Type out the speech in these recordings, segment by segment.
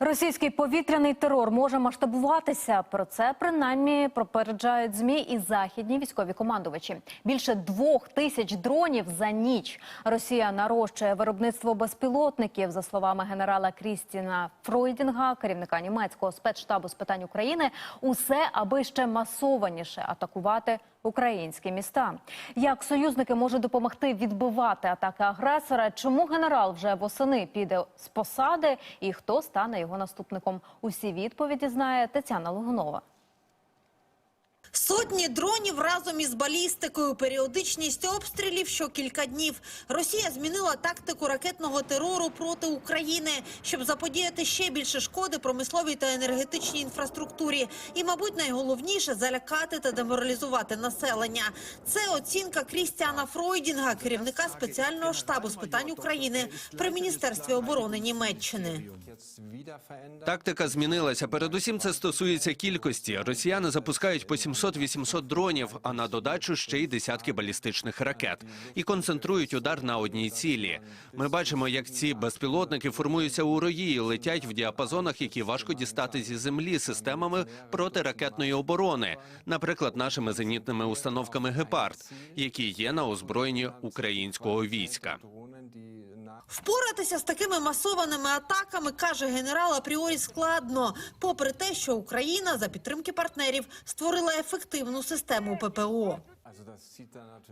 Російський повітряний терор може масштабуватися. Про це принаймні попереджають змі і західні військові командувачі. Більше двох тисяч дронів за ніч. Росія нарощує виробництво безпілотників. За словами генерала Крістіна Фройдінга, керівника німецького спецштабу з питань України, усе аби ще масованіше атакувати українські міста. Як союзники можуть допомогти відбивати атаки агресора? Чому генерал вже восени піде з посади і хто стане його наступником? Усі відповіді знає Тетяна Логунова. Сотні дронів разом із балістикою, періодичність обстрілів що кілька днів. Росія змінила тактику ракетного терору проти України, щоб заподіяти ще більше шкоди промисловій та енергетичній інфраструктурі. І, мабуть, найголовніше залякати та деморалізувати населення. Це оцінка Крістіана Фройдінга, керівника спеціального штабу з питань України при міністерстві оборони Німеччини. Тактика змінилася. Передусім, це стосується кількості. Росіяни запускають по 700-800 дронів, а на додачу ще й десятки балістичних ракет і концентрують удар на одній цілі. Ми бачимо, як ці безпілотники формуються у рої, летять в діапазонах, які важко дістати зі землі системами протиракетної оборони, наприклад, нашими зенітними установками Гепард, які є на озброєнні українського війська. Впоратися з такими масованими атаками, каже генерал, апріорі складно, попри те, що Україна за підтримки партнерів створила ефективну систему ППО.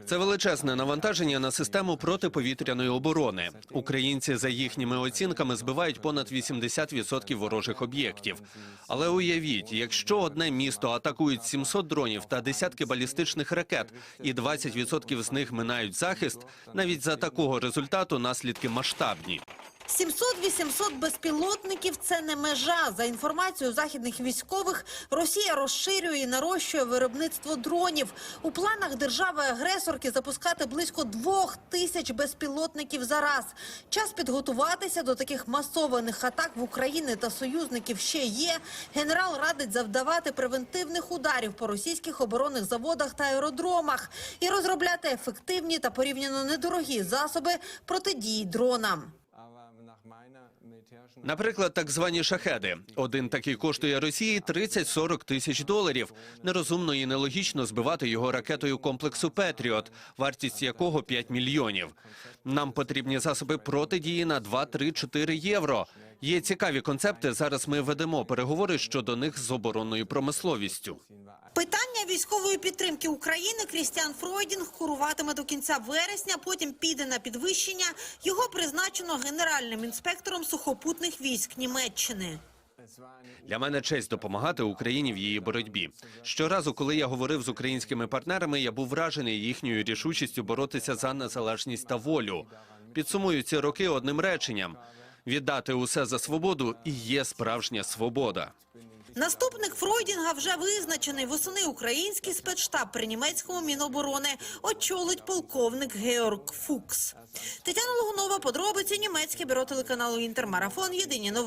Це величезне навантаження на систему протиповітряної оборони. Українці за їхніми оцінками збивають понад 80% ворожих об'єктів. Але уявіть, якщо одне місто атакують 700 дронів та десятки балістичних ракет, і 20% з них минають захист, навіть за такого результату наслідки масштабні. 700-800 безпілотників – це не межа. За інформацією західних військових, Росія розширює і нарощує виробництво дронів. У планах держави-агресорки запускати близько двох тисяч безпілотників за раз. Час підготуватися до таких масованих атак в Україні та союзників ще є. Генерал радить завдавати превентивних ударів по російських оборонних заводах та аеродромах і розробляти ефективні та порівняно недорогі засоби протидії дронам. Наприклад, так звані шахеди. Один такий коштує Росії 30-40 тисяч доларів. Нерозумно і нелогічно збивати його ракетою комплексу Петріот, вартість якого 5 мільйонів. Нам потрібні засоби протидії на 2-3-4 євро. Є цікаві концепти. Зараз ми ведемо переговори щодо них з оборонною промисловістю. Питання військової підтримки України Крістіан Фройдінг куруватиме до кінця вересня, потім піде на підвищення. Його призначено генеральним інспектором сухопутних військ Німеччини. Для мене честь допомагати Україні в її боротьбі. Щоразу, коли я говорив з українськими партнерами, я був вражений їхньою рішучістю боротися за незалежність та волю. Підсумую ці роки одним реченням: віддати усе за свободу і є справжня свобода. Наступник Фройдінга вже визначений. Восени український спецштаб при німецькому міноборони очолить полковник Георг Фукс. Тетяна Логунова, подробиці німецьке бюро телеканалу Інтермарафон. Єдині новини.